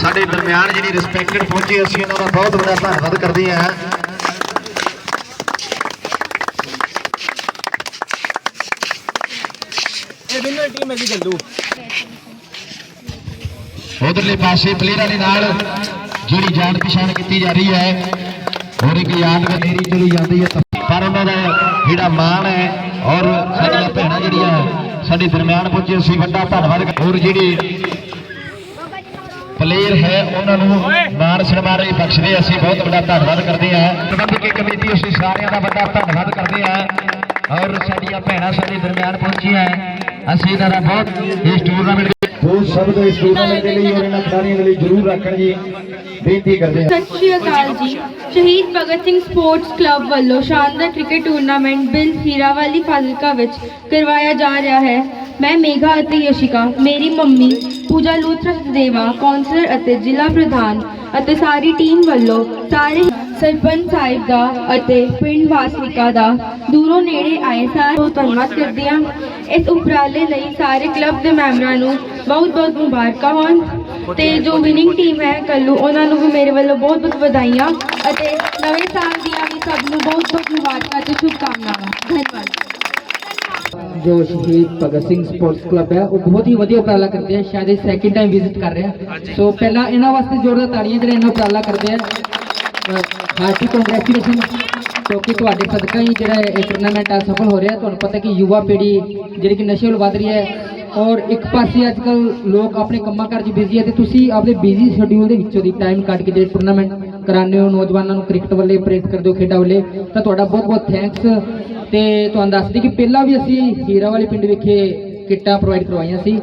ਸਾਡੇ ਦਰਮਿਆਨ ਜਿਹੜੀ ਰਿਸਪੈਕਟਡ ਪਹੁੰਚੇ ਅਸੀਂ ਉਹਨਾਂ ਦਾ ਬਹੁਤ ਬੜਾ ਧੰਨਵਾਦ ਕਰਦੇ ਹਾਂ। ਇਹ ਦੋਨੋਂ ਟੀਮ ਹੈ ਜੀ ਜੱਲੂ ਉਧਰਲੇ ਪਾਸੇ ਪਲੇਅਰਾਂ ਦੇ ਨਾਲ ਜਿਹੜੀ ਜਾਣ ਪਛਾਣ ਕੀਤੀ ਜਾ ਰਹੀ ਹੈ ਔਰ ਇੱਕ ਯਾਦਗਾਰੀ ਚਲੀ ਜਾਂਦੀ ਹੈ। ਪਰ ਉਹਨਾਂ ਦਾ ਜਿਹੜਾ ਮਾਣ ਹੈ ਔਰ ਸਾਡੀਆਂ ਭੈਣਾਂ ਜਿਹੜੀਆਂ ਸਾਡੇ ਦਰਮਿਆਨ ਪਹੁੰਚੇ ਅਸੀਂ ਵੱਡਾ ਧੰਨਵਾਦ ਔਰ ਜਿਹੜੇ ਪਲੇਅਰ ਹੈ ਉਹਨਾਂ ਨੂੰ ਮਾਣ ਸਨਮਾਨ ਵੀ ਬਖਸ਼ਦੇ ਅਸੀਂ ਬਹੁਤ ਵੱਡਾ ਧੰਨਵਾਦ ਕਰਦੇ ਹਾਂ। ਪ੍ਰਬੰਧਕੀ ਕਮੇਟੀ ਅਸੀਂ ਸਾਰਿਆਂ ਦਾ ਵੱਡਾ ਧੰਨਵਾਦ ਕਰਦੇ ਹਾਂ। ਔਰ ਸਾਡੀਆਂ ਭੈਣਾਂ ਸਾਡੇ ਦਰਮਿਆਨ ਪਹੁੰਚੀਆਂ ਅਸੀਂ ਇਹਨਾਂ ਦਾ ਬਹੁਤ ਇਸ ਟੂਰਨਾਮੈਂਟ ਉਹ ਸਭ ਤੋਂ ਇਸ ਟੂਰਨਾਮੈਂਟ ਦੇ ਲਈ ਔਰ ਇਹਨਾਂ ਖਿਡਾਰੀਆਂ ਦੇ ਲਈ ਜ਼ਰੂਰ ਰੱਖਣ ਜੀ ਬੇਨਤੀ ਕਰਦੇ ਹਾਂ। ਸਤਿ ਸ਼੍ਰੀ ਅਕਾਲ ਜੀ। ਸ਼ਹੀਦ ਭਗਤ ਸਿੰਘ ਸਪੋਰਟਸ ਕਲੱਬ ਵੱਲੋਂ ਸ਼ਾਨਦਾਰ ਕ੍ਰਿਕਟ ਟੂਰਨਾਮੈਂਟ ਬਿਲ ਹੀਰਾਵਾਲੀ ਫਾਜ਼ਿਲਕਾ ਵਿੱਚ ਕਰਵਾਇਆ ਜਾ ਰਿਹਾ ਹੈ। ਮੈਂ ਮੇਘਾ ਅਤੇ ਯਸ਼ਿਕਾ, ਮੇਰੀ ਮੰਮੀ, ਪੂਜਾ ਲੂਥਰਾ ਦੇਵਾ ਕੌਂਸਲਰ ਅਤੇ ਜ਼ਿਲ੍ਹਾ ਪ੍ਰਧਾਨ ਅਤੇ ਸਾਰੀ ਟੀਮ ਵੱਲੋਂ ਸਾਰੇ ਸਰਪੰਚ ਸਾਹਿਬ ਦਾ ਅਤੇ ਪਿੰਡ ਵਾਸੀਕਾ ਦਾ ਦੂਰੋਂ ਨੇੜੇ ਆਏ ਸਾਰਿਆਂ ਬਹੁਤ ਧੰਨਵਾਦ ਕਰਦੀ ਹਾਂ। ਇਸ ਉਪਰਾਲੇ ਲਈ ਸਾਰੇ ਕਲੱਬ ਦੇ ਮੈਂਬਰਾਂ ਨੂੰ ਬਹੁਤ ਬਹੁਤ ਮੁਬਾਰਕਾਂ ਹੋਣ ਤੇ ਜੋ ਵਿਨਿੰਗ ਟੀਮ ਹੈ ਕੱਲੂ ਉਹਨਾਂ ਨੂੰ ਵੀ ਮੇਰੇ ਵੱਲੋਂ ਬਹੁਤ ਬਹੁਤ ਵਧਾਈਆਂ ਅਤੇ ਨਵੇਂ ਸਾਲ ਦੀਆਂ ਵੀ ਸਭ ਨੂੰ ਬਹੁਤ ਬਹੁਤ ਮੁਬਾਰਕਾਂ ਤੇ ਸ਼ੁਭਕਾਮਨਾਵਾਂ। ਧੰਨਵਾਦ। ਜੋ ਸ਼ਹੀਦ ਭਗਤ ਸਿੰਘ ਸਪੋਰਟਸ ਕਲੱਬ ਹੈ ਉਹ ਬਹੁਤ ਹੀ ਵਧੀਆ ਉਪਰਾਲਾ ਕਰਦੇ ਆ ਸ਼ਾਇਦ ਇਹ ਸੈਕਿੰਡ ਟਾਈਮ ਵਿਜ਼ਿਟ ਕਰ ਰਹੇ। ਸੋ ਪਹਿਲਾਂ ਇਹਨਾਂ ਵਾਸਤੇ ਜ਼ੋਰਦਾਰ ਤਾੜੀਆਂ ਜਿਹੜੇ ਇਹਨਾਂ ਉਪਰਾਲਾ ਕਰਦੇ ਆ। ਹਾਰਟੀ ਕੰਗ੍ਰੈਚੁਲੇਸ਼ਨ ਕਿਉਂਕਿ ਤੁਹਾਡੇ ਸਦਕਾ ਹੀ ਜਿਹੜਾ ਇਹ ਟੂਰਨਾਮੈਂਟ ਆ ਸਫਲ ਹੋ ਰਿਹਾ। ਤੁਹਾਨੂੰ ਪਤਾ ਕਿ ਯੁਵਾ ਪੀੜ੍ਹੀ ਜਿਹੜੀ ਕਿ ਨਸ਼ੇ ਵੱਲ ਵੱਧ ਰਹੀ ਹੈ ਔਰ ਇੱਕ ਪਾਸੇ ਅੱਜ ਕੱਲ ਲੋਕ ਆਪਣੇ ਕੰਮਾਂ ਕਾਰਾਂ 'ਚ ਬਿਜ਼ੀ ਹੈ ਤੇ ਤੁਸੀਂ ਆਪਣੇ ਬਿਜ਼ੀ ਸ਼ਡਿਊਲ ਦੇ ਵਿੱਚੋਂ ਦੀ ਟਾਈਮ ਕੱਢ ਕੇ ਜਿਹੜੇ ਟੂਰਨਾਮੈਂਟ ਕਰਾਉਂਦੇ ਹੋ ਨੌਜਵਾਨਾਂ ਨੂੰ ਕ੍ਰਿਕਟ ਵੱਲੇ ਪ੍ਰੇਰਿਤ ਕਰਦੇ ਹੋ ਖੇਡਾਂ ਵੱਲੇ ਤਾਂ ਤੁਹਾਡਾ ਬਹੁਤ ਬਹੁਤ ਥੈਂਕਸ ਤੇ ਤੁਹਾਨੂੰ ਦੱਸ ਦਈਏ ਕਿ ਪਹਿਲਾਂ ਵੀ ਅਸੀਂ ਹੀਰਾ ਵਾਲੇ ਪਿੰਡ ਵਿਖੇ ਕਿੱਟਾਂ ਪ੍ਰੋਵਾਈਡ ਕਰਵਾਈਆਂ ਸੀ।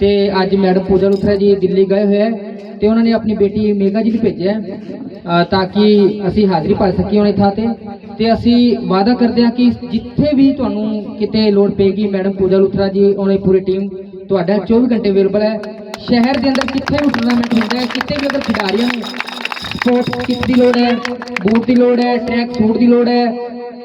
ਤੇ ਅੱਜ ਮੈਡਮ ਪੂਜਾ ਲੁਥਰਾ ਜੀ ਦਿੱਲੀ ਗਏ ਹੋਏ ਹੈ ਤੇ ਉਹਨਾਂ ਨੇ ਆਪਣੀ ਬੇਟੀ ਮੇਗਾ ਜੀ ਨੂੰ ਭੇਜਿਆ ਤਾਂ ਕਿ ਅਸੀਂ ਹਾਜ਼ਰੀ ਭਰ ਸਕੀਏ ਉਹਨਾਂ ਥਾਂ ਤੇ। ਤੇ ਅਸੀਂ ਵਾਅਦਾ ਕਰਦੇ ਹਾਂ ਕਿ ਜਿੱਥੇ ਵੀ ਤੁਹਾਨੂੰ ਕਿਤੇ ਲੋੜ ਪਏਗੀ ਮੈਡਮ ਪੂਜਾ ਲੁਥਰਾ ਜੀ, ਉਹਨਾਂ ਦੀ ਪੂਰੀ ਟੀਮ ਤੁਹਾਡਾ 24 ਘੰਟੇ ਅਵੇਲੇਬਲ ਹੈ। ਸ਼ਹਿਰ ਦੇ ਅੰਦਰ ਕਿੱਥੇ ਵੀ ਟੂਰਨਾਮੈਂਟ ਹੁੰਦਾ ਹੈ, ਕਿਤੇ ਵੀ ਅਗਰ ਖਿਡਾਰੀਆਂ ਨੂੰ ਸਪੋਰਟਸ ਕਿਟ ਦੀ ਲੋੜ ਹੈ? ਬੂਟ ਦੀ ਲੋੜ ਹੈ ਟਰੈਕ ਸੂਟ ਦੀ ਲੋੜ ਹੈ?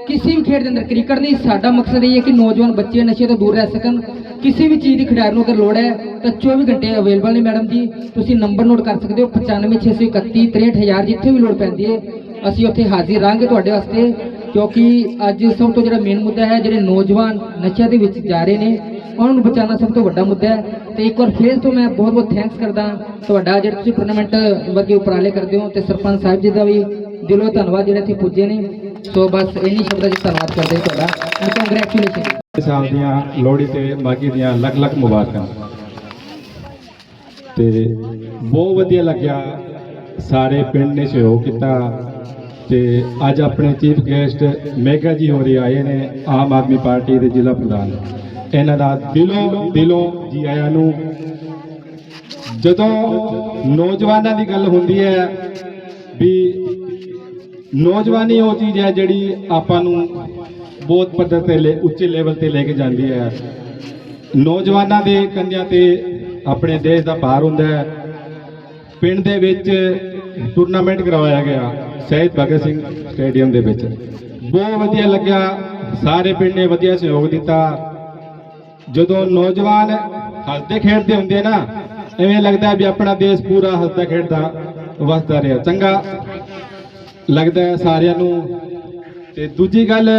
ਕਿਸੇ ਵੀ ਖੇਡ ਦੇ ਅੰਦਰ ਕ੍ਰਿਕਟ ਨਹੀਂ, ਸਾਡਾ ਮਕਸਦ ਇਹ ਹੈ ਕਿ ਨੌਜਵਾਨ ਬੱਚੇ ਨਸ਼ੇ ਤੋਂ ਦੂਰ ਰਹਿ ਸਕਣ। ਕਿਸੇ ਵੀ ਚੀਜ਼ ਦੀ ਖਿਡਾਰੀ ਨੂੰ ਅਗਰ ਲੋੜ ਹੈ, ਤਾਂ 24 ਘੰਟੇ ਅਵੇਲੇਬਲ ਨੇ ਮੈਡਮ ਜੀ। ਤੁਸੀਂ ਨੰਬਰ ਨੋਟ ਕਰ ਸਕਦੇ ਹੋ 95631 63000 ਜਿੱਥੇ ਵੀ ਲੋੜ ਪੈਂਦੀ ਹੈ, ਅਸੀਂ ਉੱਥੇ ਹਾਜ਼ਰ ਰਹਾਂਗੇ ਤੁਹਾਡੇ ਵਾਸਤੇ। ਕਿਉਂਕਿ ਅੱਜ ਸਭ ਤੋਂ ਜਿਹੜਾ ਮੇਨ ਮੁੱਦਾ ਹੈ, ਜਿਹੜੇ ਨੌਜਵਾਨ ਨਸ਼ਿਆਂ ਦੇ ਵਿੱਚ ਜਾ ਰਹੇ ਨੇ ਉਹਨਾਂ ਨੂੰ ਬਚਾਉਣਾ ਸਭ ਤੋਂ ਵੱਡਾ ਮੁੱਦਾ ਹੈ। ਤੇ ਇੱਕ ਵਾਰ ਫੇਰ ਤੋਂ ਮੈਂ ਬਹੁਤ ਬਹੁਤ ਥੈਂਕਸ ਕਰਦਾ। ਤੁਹਾਡਾ ਜਿਹੜਾ ਤੁਸੀਂ ਟੂਰਨਾਮੈਂਟ ਵਰਗੇ ਉਪਰਾਲੇ ਕਰਦੇ ਹੋ ਤੇ ਸਰਪੰਚ ਸਾਹਿਬ ਜੀ ਦਾ ਵੀ ਦਿਲੋਂ ਧੰਨਵਾਦ ਜਿਹੜੇ ਇੱਥੇ ਪੁੱਜੇ ਨੇ। ਸੋ ਬਸ ਇੰਨੀ ਸ਼ਬਦਾਂ 'ਚ ਧੰਨਵਾਦ ਕਰਦੇ ਤੁਹਾਡਾ। ਕੰਗ੍ਰੈਚੁਲੇਸ਼ਨ ਸਾਲ ਦੀਆਂ ਲੋਹੜੀ ਤੇ ਮਾਗੀ ਦੀਆਂ ਲੱਖ ਲੱਖ ਮੁਬਾਰਕਾਂ। ਤੇ ਬਹੁਤ ਵਧੀਆ ਲੱਗਿਆ। ਸਾਰੇ ਪਿੰਡ ਨੇ ਸਹਿਯੋਗ ਕੀਤਾ। ਤੇ ਅੱਜ ਆਪਣੇ ਚੀਫ ਗੈਸਟ ਮੇਗਾ ਜੀ ਹੋਰੀ ਆਏ ਨੇ, ਆਮ ਆਦਮੀ ਪਾਰਟੀ ਦੇ ਜ਼ਿਲ੍ਹਾ ਪ੍ਰਧਾਨ। ਇਹਨਾਂ ਦਾ ਦਿਲੋਂ ਦਿਲੋਂ ਜੀ ਆਇਆਂ ਨੂੰ। ਜਦੋਂ ਨੌਜਵਾਨਾਂ ਦੀ ਗੱਲ ਹੁੰਦੀ ਹੈ ਵੀ ਨੌਜਵਾਨੀ ਉਹ ਚੀਜ਼ ਹੈ ਜਿਹੜੀ ਆਪਾਂ ਨੂੰ ਬਹੁਤ ਪੱਧਰ ਤੇ ਲੈ, ਉੱਚੇ ਲੈਵਲ ਤੇ ਲੈ ਕੇ ਜਾਂਦੀ ਹੈ। ਨੌਜਵਾਨਾਂ ਦੇ ਕੰਧਿਆਂ ਤੇ ਆਪਣੇ ਦੇਸ਼ ਦਾ ਭਾਰ ਹੁੰਦਾ ਹੈ। ਪਿੰਡ ਦੇ ਵਿੱਚ ਟੂਰਨਾਮੈਂਟ ਕਰਵਾਇਆ ਗਿਆ, ਸ਼ਹੀਦ ਭਗਤ ਸਿੰਘ ਸਟੇਡੀਅਮ ਦੇ ਵਿੱਚ। ਬਹੁਤ ਵਧੀਆ ਲੱਗਿਆ, ਸਾਰੇ ਪਿੰਡ ਨੇ ਵਧੀਆ ਸਹਿਯੋਗ ਦਿੱਤਾ। ਜਦੋਂ ਨੌਜਵਾਨ ਹੱਸਦੇ ਖੇਡਦੇ ਹੁੰਦੇ ਨਾ, ਐਵੇਂ ਲੱਗਦਾ ਵੀ ਆਪਣਾ ਦੇਸ਼ ਪੂਰਾ ਹੱਸਦਾ ਖੇਡਦਾ ਵਸਦਾ ਰਿਹਾ। ਚੰਗਾ ਲੱਗਦਾ ਸਾਰਿਆਂ ਨੂੰ। ਤੇ ਦੂਜੀ ਗੱਲ,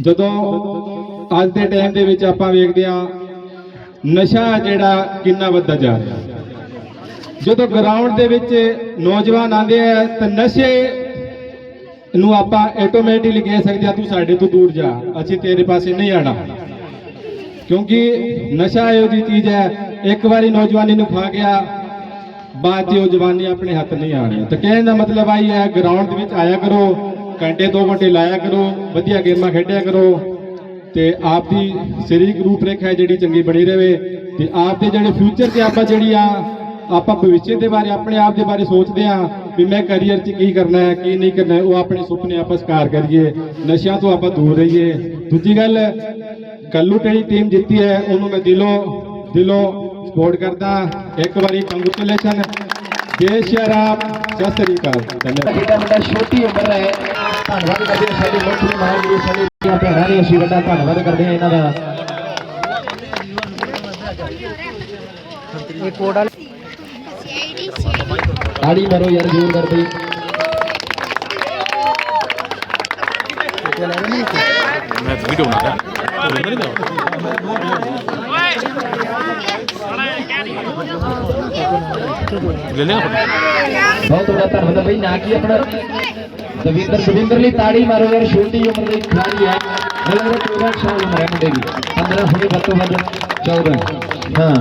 ਜਦੋਂ ਅੱਜ ਦੇ ਟਾਈਮ ਦੇ ਵਿੱਚ ਆਪਾਂ ਵੇਖਦੇ ਹਾਂ, ਨਸ਼ਾ ਜਿਹੜਾ ਕਿੰਨਾ ਵੱਧਦਾ ਜਾ ਰਿਹਾ। ਜਦੋਂ ਗਰਾਊਂਡ ਦੇ ਵਿੱਚ ਨੌਜਵਾਨ ਆਉਂਦੇ ਆ, ਤਾਂ ਨਸ਼ੇ ਨੂੰ ਆਪਾਂ ਆਟੋਮੈਟਿਕਲੀ ਕਹਿ ਸਕਦੇ ਆ, ਤੂੰ ਸਾਡੇ ਤੋਂ ਦੂਰ ਜਾ, ਅਸੀਂ ਤੇਰੇ ਪਾਸੇ ਨਹੀਂ ਆਣਾ ਕਿਉਂਕਿ ਨਸ਼ਾ ਇਹੋ ਜਿਹੀ ਚੀਜ਼ ਹੈ, ਇੱਕ ਵਾਰੀ ਨੌਜਵਾਨੀ ਨੂੰ ਖਾ ਗਿਆ, ਬਾਅਦ 'ਚ ਉਹ ਜਵਾਨੀ ਆਪਣੇ ਹੱਥ ਨਹੀਂ ਆਣੀ ਤਾਂ ਕਹਿਣ ਦਾ ਮਤਲਬ ਆਈ ਹੈ ਗਰਾਊਂਡ ਦੇ ਵਿੱਚ ਆਇਆ ਕਰੋ ਘੰਟੇ ਦੋ ਘੰਟੇ ਲਾਇਆ ਕਰੋ, ਵਧੀਆ ਗੇਮਾਂ ਖੇਡਿਆ ਕਰੋ, ਤੇ ਆਪ ਦੀ ਸਰੀਰਕ ਰੂਪਰੇਖਾ ਹੈ ਜਿਹੜੀ ਚੰਗੀ ਬਣੀ ਰਹੇ ਤੇ ਆਪ ਦੇ ਜਿਹੜੇ ਫਿਊਚਰ ਤੇ ਆਪਾਂ ਜਿਹੜੀ ਆ ਆਪਾਂ ਭਵਿੱਖ ਦੇ ਬਾਰੇ ਆਪਣੇ ਆਪ ਦੇ ਬਾਰੇ ਸੋਚਦੇ ਆ ਵੀ ਮੈਂ ਕੈਰੀਅਰ 'ਚ ਕੀ ਕਰਨਾ ਹੈ ਕੀ ਨਹੀਂ ਕਰਨਾ ਹੈ ਉਹ ਆਪਣੇ ਸੁਪਨੇ ਆਪਾਂ ਸਾਕਾਰ ਕਰੀਏ ਨਸ਼ਿਆਂ ਤੋਂ ਆਪਾਂ ਦੂਰ ਰਹੀਏ। ਦੂਜੀ ਗੱਲ ਕੱਲੂ ਜਿਹੜੀ ਟੀਮ ਜਿੱਤੀ ਹੈ ਉਹਨੂੰ ਮੈਂ ਦਿਲੋਂ ਦਿਲੋਂ ਸਪੋਰਟ ਕਰਦਾ। ਇੱਕ ਵਾਰੀ ਕੰਗ੍ਰੈਚੁਲੇਸ਼ਨ ਜੈ ਸ਼੍ਰੀ ਰਾਮ ਸਤਿ ਸ੍ਰੀ ਅਕਾਲ। ਧੰਨਵਾਦ। ਜਿਹੜਾ ਮੁੰਡਾ ਛੋਟੀ ਉਮਰ ਹੈ। ਧੰਨਵਾਦ ਕਰਦੇ ਹਾਂ ਸਾਡੇ ਮੁੱਖ ਮਹਾਨ ਜੀ ਸਾਡੇ ਦੀਆਂ ਭੈਣਾਂ ਨੇ ਅਸੀਂ ਵੱਡਾ ਧੰਨਵਾਦ ਕਰਦੇ ਹਾਂ ਇਹਨਾਂ ਦਾ। ਇਹ ਕੋਡ ਵਾਲੇ ਤਾੜੀ ਮਾਰੋ ਯਾਰ ਜ਼ੋਰ ਕਰ ਬਈ। ਮੈਂ ਤਾਂ ਵੀਡੀਓ ਬਣਾ ਰਿਹਾ ਨਹੀਂ ਲੈ ਲੈ ਬਹੁਤ ਬੜਾ ਧੰਨਵਾਦ ਬਈ ਨਾ ਕੀ ਆਪਣਾ? ਦਵਿੰਦਰ ਦਵਿੰਦਰ ਲਈ ਤਾੜੀ ਮਾਰੋ ਯਾਰ ਛੋਟੀ ਉਮਰ ਦੇ ਖਿਡਾਰੀ ਹੈ। ਮੇਰੇ 14 ਸਾਲ ਉਮਰ ਹੈ ਮੁੰਡੇ ਦੀ। 15 ਹੋਵੇ ਵੱਧ ਤੋਂ ਵੱਧ 14 ਹਾਂ।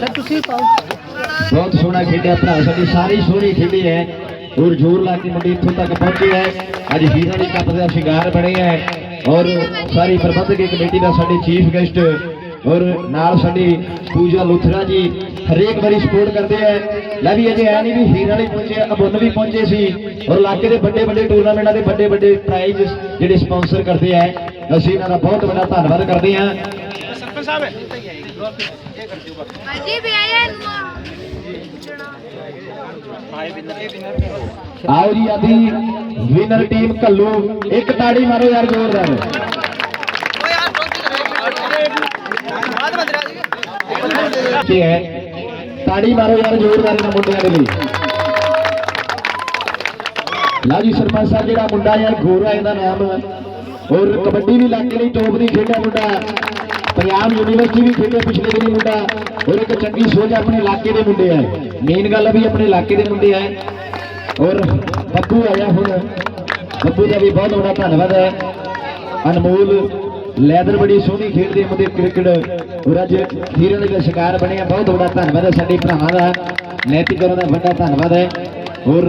ਸਰ ਤੁਸੀਂ ਪਾਓ। ਬਹੁਤ ਸੋਹਣਾ ਖੇਡਿਆ ਭਰਾ ਸਾਡੀ ਸਾਰੀ ਸੋਹਣੀ ਖੇਡੀ ਹੈ। ਔਰ ਜ਼ੋਰ ਲਾ ਕੇ ਮੁੰਡੇ ਇੱਥੋਂ ਤੱਕ ਪਹੁੰਚੇ ਹੈ। ਅੱਜ ਹੀਰਾ ਦੀ ਕੱਪ ਦਾ ਸ਼ਿੰਗਾਰ ਬਣੇ ਹੈ। ਔਰ ਸਾਰੀ ਪ੍ਰਬੰਧਕੀ ਕਮੇਟੀ ਦਾ ਸਾਡੇ ਚੀਫ ਗੈਸਟ ਔਰ ਨਾਲ ਸਾਡੀ ਪੂਜਾ ਲੁਥਰਾ ਜੀ ਹਰੇਕ ਵਾਰੀ ਸਪੋਰਟ ਕਰਦੇ ਹੈ। ਲੈ ਵੀ ਅਜੇ ਐ ਨਹੀਂ ਵੀ ਹੀਰਾ ਵਾਲੀ ਪਹੁੰਚੇ ਅਬੁੰਨ ਵੀ ਪਹੁੰਚੇ ਸੀ। ਔਰ ਇਲਾਕੇ ਦੇ ਵੱਡੇ ਵੱਡੇ ਟੂਰਨਾਮੈਂਟਾਂ ਦੇ ਵੱਡੇ ਵੱਡੇ ਪ੍ਰਾਈਜ਼ ਜਿਹੜੇ ਸਪਾਂਸਰ ਕਰਦੇ ਹੈ ਅਸੀਂ ਇਹਨਾਂ ਦਾ ਬਹੁਤ ਵੱਡਾ ਧੰਨਵਾਦ ਕਰਦੇ ਹਾਂ। ਅਜੀ ਵੀ ਆਇਆ ਨੂੰ ਆਓ ਜੀ ਅਭੀ ਵਿਨਰ ਟੀਮ ਕੱਲੂ। ਇੱਕ ਤਾੜੀ ਮਾਰੋ ਯਾਰ ਜ਼ੋਰਦਾਰ ਕੀ ਹੈ। ਤਾੜੀ ਮਾਰੋ ਯਾਰ ਜ਼ੋਰਦਾਰ ਇਹਨਾਂ ਮੁੰਡਿਆਂ ਦੇ ਲਈ। ਲਓ ਜੀ, ਸਰਪੰਚ ਸਾਹਿਬ ਜਿਹੜਾ ਮੁੰਡਾ ਯਾਰ ਗੋਰਾ ਇਹਦਾ ਨਾਮ। ਔਰ ਕਬੱਡੀ ਵੀ ਇਲਾਕੇ ਲਈ ਟੋਪ ਦੀ ਖੇਡਿਆ ਮੁੰਡਾ। ਪੰਜਾਬ ਯੂਨੀਵਰਸਿਟੀ ਵੀ ਖੇਡਿਆ ਪਿਛਲੇ ਦਿਨੀ ਮੁੰਡਾ। ਔਰ ਇੱਕ ਚੰਗੀ ਸੋਚ ਆਪਣੇ ਇਲਾਕੇ ਦੇ ਮੁੰਡੇ ਆ। ਮੇਨ ਗੱਲ ਆ ਵੀ ਆਪਣੇ ਇਲਾਕੇ ਦੇ ਮੁੰਡੇ ਆ। ਔਰ ਬੱਬੂ ਆਇਆ ਹੁਣ। ਬੱਬੂ ਦਾ ਵੀ ਬਹੁਤ ਬੜਾ ਧੰਨਵਾਦ ਹੈ ਅਨਮੋਲ ਲੈਦਰ ਬੜੀ ਸੋਹਣੀ ਖੇਡਦੇ ਮੁੰਡੇ ਕ੍ਰਿਕਟ। ਔਰ ਅੱਜ ਹੀਰੇ ਦੇ ਸ਼ਿਕਾਰ ਬਣੇ ਆ। ਬਹੁਤ ਬੜਾ ਧੰਨਵਾਦ ਹੈ ਸਾਡੇ ਭਰਾਵਾਂ ਦਾ। ਨੈਤਿਕਰਾਂ ਦਾ ਵੱਡਾ ਧੰਨਵਾਦ ਹੈ ਔਰ